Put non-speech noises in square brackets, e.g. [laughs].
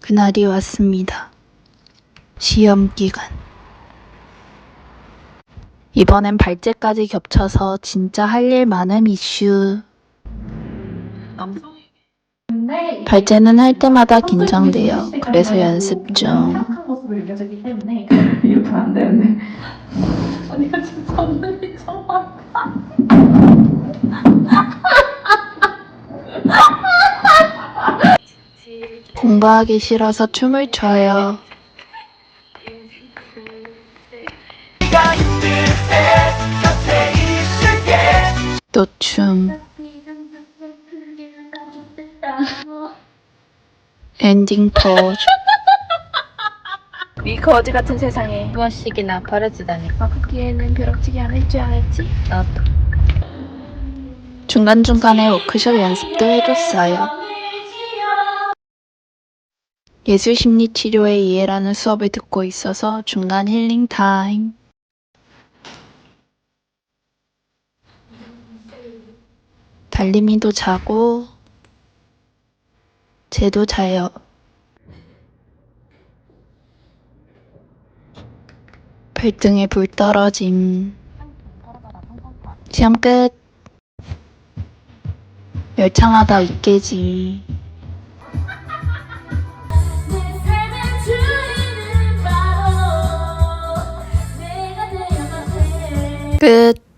그날이 왔습니다. 시험 기간. 이번엔 발제까지 겹쳐서 진짜 할 일 많음 이슈. 남성 발제는 할 때마다 긴장돼요. 그래서 연습 중. 언니가 진짜 엉덩이 쳐봐. 공부하기 싫어서 춤을 춰요. 또 춤. 엔딩 포즈. [laughs] 이 거지 같은 세상에 무엇이기나 버려지다니. 바꾸기에는 벼락치기 안 할 줄 알았지? 나도. 중간중간에 워크숍 연습도 해줬어요. 예술 심리 치료의 이해라는 수업을 듣고 있어서 중간 힐링 타임. 달림이도 자고, 쟤도 자요. 발등에 불 떨어짐. 시험 끝. 열창하다 돼 끝.